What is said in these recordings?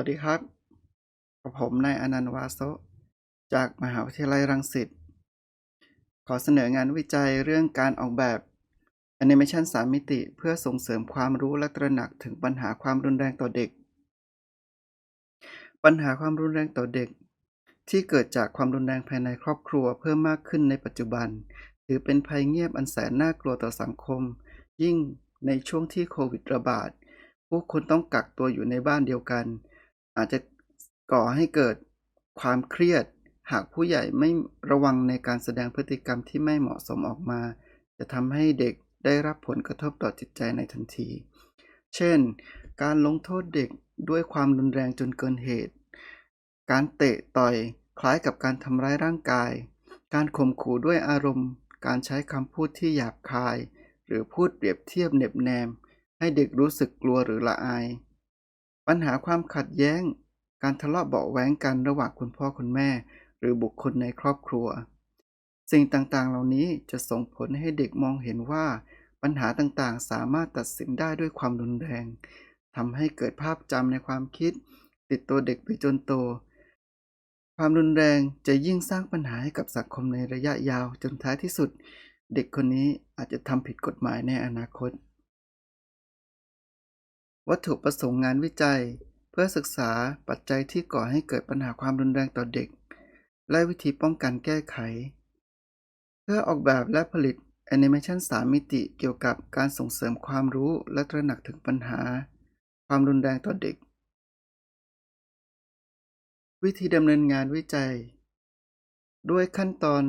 วัสดีครับ กับผมนายอนันต์วาโซจากมหาวิทยาลัยรังสิต ขอเสนองานวิจัยเรื่องการออกแบบแอนิเมชัน3มิติเพื่อส่งเสริมความรู้และตระหนักถึงปัญหาความรุนแรงต่อเด็ก ปัญหาความรุนแรงต่อเด็ก ที่เกิดจากความรุนแรงภายในครอบครัวเพิ่มมากขึ้นในปัจจุบัน ถือเป็นภัยเงียบอันแสนน่ากลัวต่อสังคม ยิ่งในช่วงที่โควิดระบาด ผู้คนต้องกักตัวอยู่ในบ้านเดียวกัน อาจจะก่อให้เกิดความเครียด หากผู้ใหญ่ไม่ระวังในการแสดงพฤติกรรมที่ไม่เหมาะสมออกมา จะทำให้เด็กได้รับผลกระทบต่อจิตใจในทันที เช่น การลงโทษเด็กด้วยความรุนแรงจนเกินเหตุ การเตะต่อยคล้ายกับการทำร้ายร่างกาย การข่มขู่ด้วยอารมณ์ การใช้คำพูดที่หยาบคาย หรือพูดเปรียบเทียบเหน็บแนม ให้เด็กรู้สึกกลัวหรือละอาย ปัญหาความขัดแย้ง การทะเลาะเบาะแว้งกันระหว่างคุณพ่อคุณแม่ หรือบุคคลในครอบครัว สิ่งต่างๆ เหล่านี้จะส่งผลให้เด็กมองเห็นว่า ปัญหาต่างๆ สามารถตัดสินได้ด้วยความรุนแรงทำให้เกิดภาพจำในความคิด ติดตัวเด็กไปจนโต ความรุนแรงจะยิ่งสร้างปัญหาให้กับสังคมในระยะยาวจนท้ายที่สุด เด็กคนนี้อาจจะทำผิดกฎหมายในอนาคต วัตถุประสงค์งานวิจัย เพื่อศึกษาปัจจัยที่ก่อให้เกิดปัญหาความรุนแรงต่อเด็ก และวิธีป้องกันแก้ไข เพื่อออกแบบและผลิตแอนิเมชัน3มิติเกี่ยวกับการส่งเสริมความรู้และตระหนักถึงปัญหา ความรุนแรงต่อเด็ก วิธีดำเนินงานวิจัย ด้วยขั้นตอน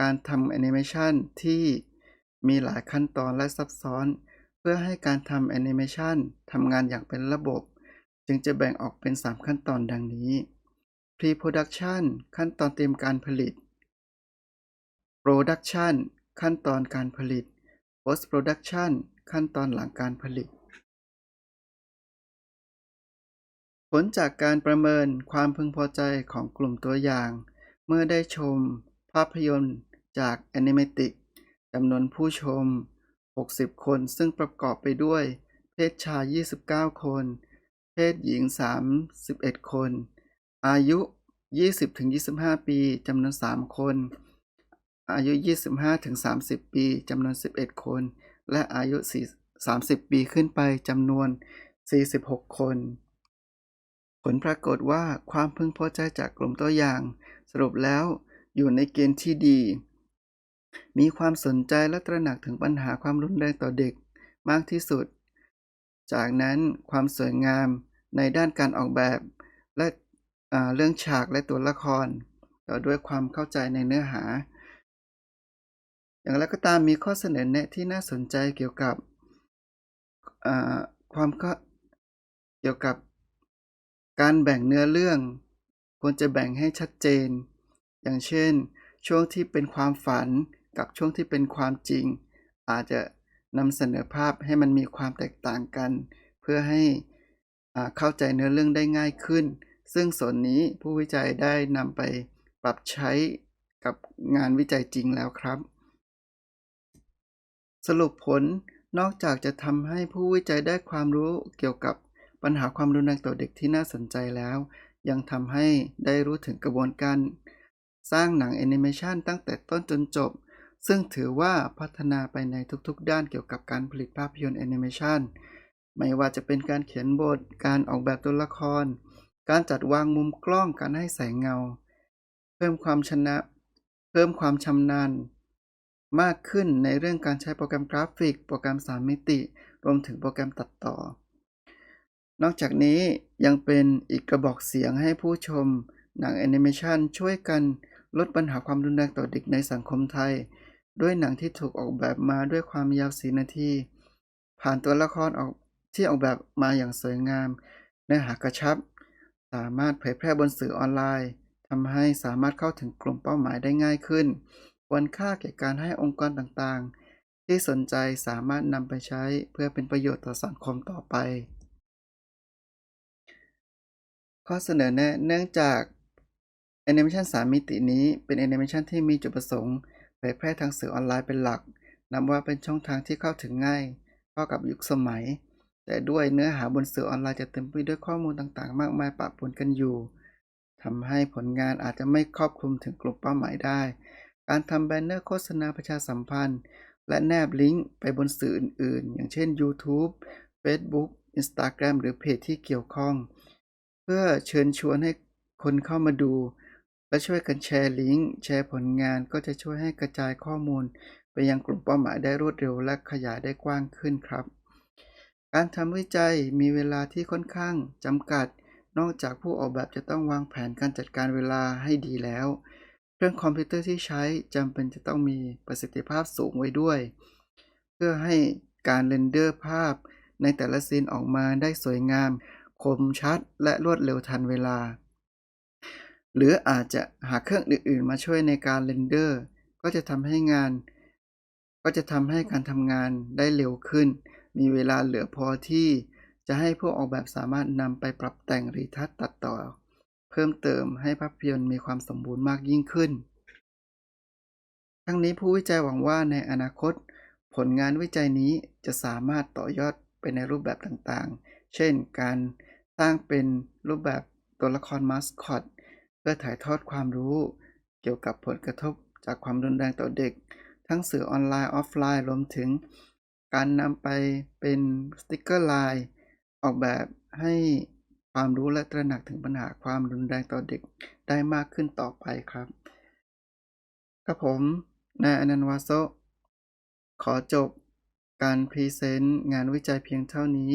การทำแอนิเมชันที่มีหลายขั้นตอนและซับซ้อน เพื่อให้การทำแอนิเมชันทำงานอย่างเป็นระบบ จึงจะแบ่งออกเป็น 3 ขั้นตอนดังนี้ Pre-Production ขั้นตอนเตรียมการผลิต Production ขั้นตอนการผลิต Post-Production ขั้นตอนหลังการผลิต ผลจากการประเมินความพึงพอใจของกลุ่มตัวอย่าง เมื่อได้ชมภาพยนตร์จาก Animatic จำนวนผู้ชม 60 คนซึ่งประกอบไปด้วย เพศชาย 29 คน เพศหญิง 31 คน อายุ 20-25 ปีจำนวน 3 คน อายุ 25-30 ปีจำนวน 11 คน และอายุ 30 ปีขึ้นไปจำนวน 46 คน ผลปรากฏว่าความพึงพอใจจากกลุ่มตัวอย่าง สรุปแล้วอยู่ในเกณฑ์ที่ดี มีความสนใจและตระหนักถึงปัญหาความรุนแรงต่อเด็กมากที่สุด จากนั้นความสวยงามในด้านการออกแบบ และเรื่องฉากและตัวละคร ต่อด้วยความเข้าใจในเนื้อหา อย่างไรก็ตามมีข้อเสนอแนะที่น่าสนใจเกี่ยวกับความเกี่ยวกับการแบ่งเนื้อเรื่อง ควรจะแบ่งให้ชัดเจน อย่างเช่น ช่วงที่เป็นความฝัน กับช่วงที่เป็นความจริง อาจจะนำเสนอภาพให้มันมีความแตกต่างกัน เพื่อให้เข้าใจเนื้อเรื่องได้ง่ายขึ้น ซึ่งส่วนนี้ผู้วิจัยได้นำไปปรับใช้กับงานวิจัยจริงแล้วครับ สรุปผลนอกจากจะทำให้ผู้วิจัยได้ความรู้เกี่ยวกับปัญหาความรุนแรงต่อเด็กที่น่าสนใจแล้ว ยังทำให้ได้รู้ถึงกระบวนการ สร้างหนังแอนิเมชันตั้งแต่ต้นจนจบ ซึ่งถือว่าพัฒนาไปในทุกๆ ด้านเกี่ยวกับการผลิตภาพยนตร์แอนิเมชันไม่ว่าจะเป็นการเขียนบท การออกแบบตัวละคร การจัดวางมุมกล้อง การให้แสงเงา เพิ่มความชนะ เพิ่มความชำนาญ มากขึ้นในเรื่องการใช้โปรแกรมกราฟิก โปรแกรม3มิติ รวมถึงโปรแกรมตัดต่อ นอกจากนี้ยังเป็นอีกกระบอกเสียงให้ผู้ชม หนังแอนิเมชันช่วยกันลดปัญหาความรุนแรงต่อเด็กในสังคมไทย ด้วยหนังที่ถูกออกแบบมาด้วยความยาวสีนาที ผ่านตัวละครออกที่ออกแบบมาอย่างสวยงาม เนื้อหากระชับ สามารถเผยแพร่บนสื่อออนไลน์ทำให้สามารถเข้าถึงกลุ่มเป้าหมายได้ง่ายขึ้น ควรค่าแก่การให้องค์กรต่างๆ ที่สนใจสามารถนำไปใช้เพื่อเป็นประโยชน์ต่อสังคมต่อไป ข้อเสนอแนะเนื่องจากแอนิเมชัน3มิตินี้เป็นแอนิเมชันที่มีจุดประสงค์ เผยแพร่ทางสื่อออนไลน์เป็นหลัก นับว่าเป็นช่องทางที่เข้าถึงง่ายเข้ากับยุคสมัย แต่ด้วยเนื้อหาบนสื่อออนไลน์จะเต็มไปด้วยข้อมูลต่างๆ มากมายปะปนกันอยู่ทำให้ผลงานอาจจะไม่ครอบคลุมถึงกลุ่มเป้าหมายได้ การทำแบนเนอร์โฆษณาประชาสัมพันธ์ และแนบลิงก์ไปบนสื่ออื่นๆ อย่างเช่น YouTube Facebook Instagram หรือเพจที่เกี่ยวข้อง เพื่อเชิญชวนให้คนเข้ามาดู และช่วยกันแชร์ลิงก์แชร์ผลงานก็จะช่วยให้กระจายข้อมูล ไปยังกลุ่มเป้าหมายได้รวดเร็วและขยายได้กว้างขึ้นครับ การทำวิจัยมีเวลาที่ค่อนข้างจำกัด นอกจากผู้ออกแบบจะต้องวางแผนการจัดการเวลาให้ดีแล้ว เครื่องคอมพิวเตอร์ที่ใช้จำเป็นจะต้องมีประสิทธิภาพสูงไว้ด้วย เพื่อให้การเรนเดอร์ภาพในแต่ละซีนออกมาได้สวยงาม คมชัด และรวดเร็วทันเวลา หรืออาจจะหาเครื่องอื่นๆ มาช่วยในการเรนเดอร์ ก็จะทำให้งาน ก็จะทำให้การทำงานได้เร็วขึ้น มีเวลาเหลือพอที่จะให้ผู้ออกแบบสามารถนำไปปรับแต่งรีทัชตัดต่อ เพิ่มเติมให้ภาพยนตร์มีความสมบูรณ์มากยิ่งขึ้น ทั้งนี้ผู้วิจัยหวังว่าในอนาคต ผลงานวิจัยนี้จะสามารถต่อยอดไปในรูปแบบต่างๆ เช่น การสร้างเป็นรูปแบบตัวละครมาสคอต เพื่อถ่ายทอดความรู้ เกี่ยวกับผลกระทบจากความรุนแรงต่อเด็ก ทั้งสื่อออนไลน์ออฟไลน์รวมถึง การนำไปเป็นสติกเกอร์ไลน์ออกแบบให้ความรู้และตระหนักถึงปัญหาความรุนแรงต่อเด็กได้มากขึ้นต่อไปครับกับผมนายอนันต์วาโซขอจบการพรีเซนต์งานวิจัยเพียงเท่านี้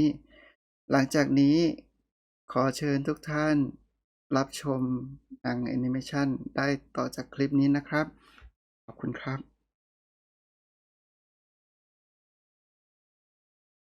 หลังจากนี้ขอเชิญทุกท่าน รับชมหนังแอนิเมชันได้ต่อจากคลิปนี้นะครับ ขอบคุณครับ